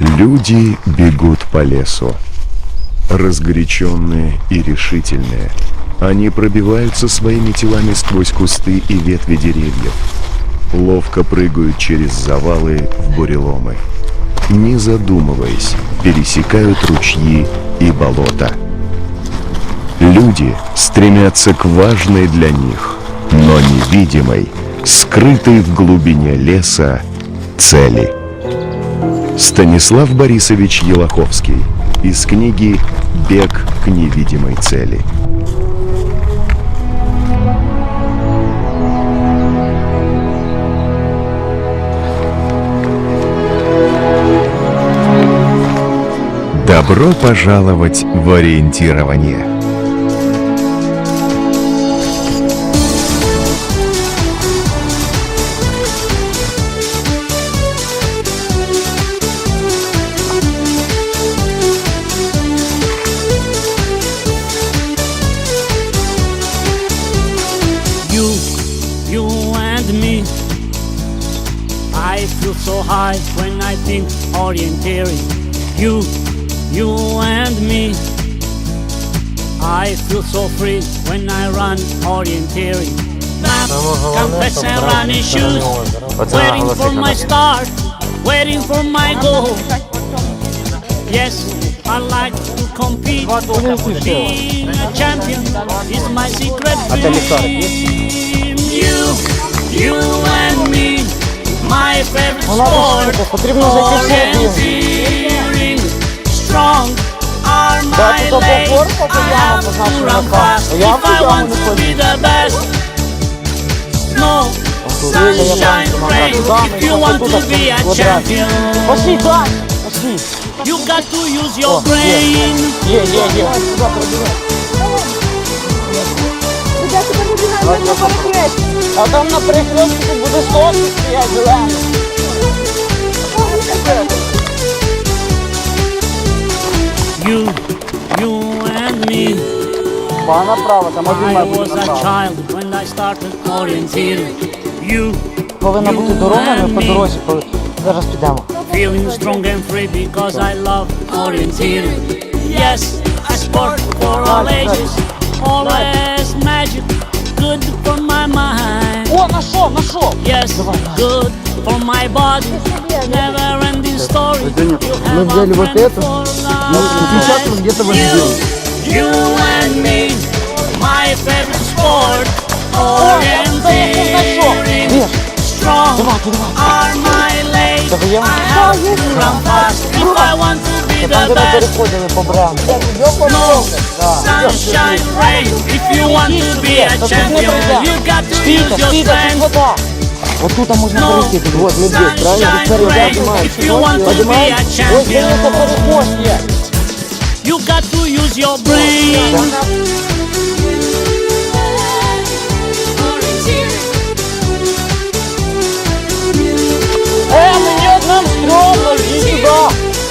Люди бегут по лесу. Разгоряченные и решительные. Они пробиваются своими телами сквозь кусты и ветви деревьев. Ловко прыгают через завалы в буреломы. Не задумываясь, пересекают ручьи и болота. Люди стремятся к важной для них, но невидимой, скрытой в глубине леса цели. Станислав Борисович Елоховский из книги «Бег к невидимой цели». Добро пожаловать в ориентирование. I feel so high when I think orienteering. You, you and me. I feel so free when I run orienteering. Map, compass and running shoes. Waiting for my start, waiting for my goal. Yes, I like to compete. Being a champion is my secret dream. You, you my favorite sport. потрібно закінчити. Orienteering, strong are my Дати до legs. комфорту, то I я have to позначу run на fast А я if I в want не to ходив. be the best. No sunshine rain if you want to be a champion. Пошли, Дань! Пошли! You got to use your О, є. brain. Є, є, є. А там на перехрестку буде столик стоять зелений. Па направо, там один I має бути was a направо. child when I started orienteering. You, Повинна бути дорога, ми по me. дорозі. коли- Зараз підемо. feeling strong and free because I love orienteering. Yes, a sport for all ages, always magic, good for my mind. О, нашов, нашов! Yes, good for my body. Never ending story. You have a взяли вот friend эту, for сейчас life. мы где-то вот You, здесь. you and me, my favorite sport. це я нашов. Orienteering, Ні, strong давайте, давайте. are my legs. Давай я. I have to run fast if I want to be Там, the де ми best. переходили по бревну. No sunshine rain. If you want to be a Та тут не champion, пройде. you got to Стійте, use your стійте, тут strength. вода. От тут можна No перейти. Вот, ми здесь, правильно? sunshine Тепер я rain. піднімаю. If you want to be a Поднимаем. Ось champion, дивіться, переход є. you got to use your brain.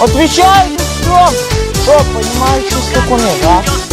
Отвечай, стрём. Что, понимаешь, что такое, да?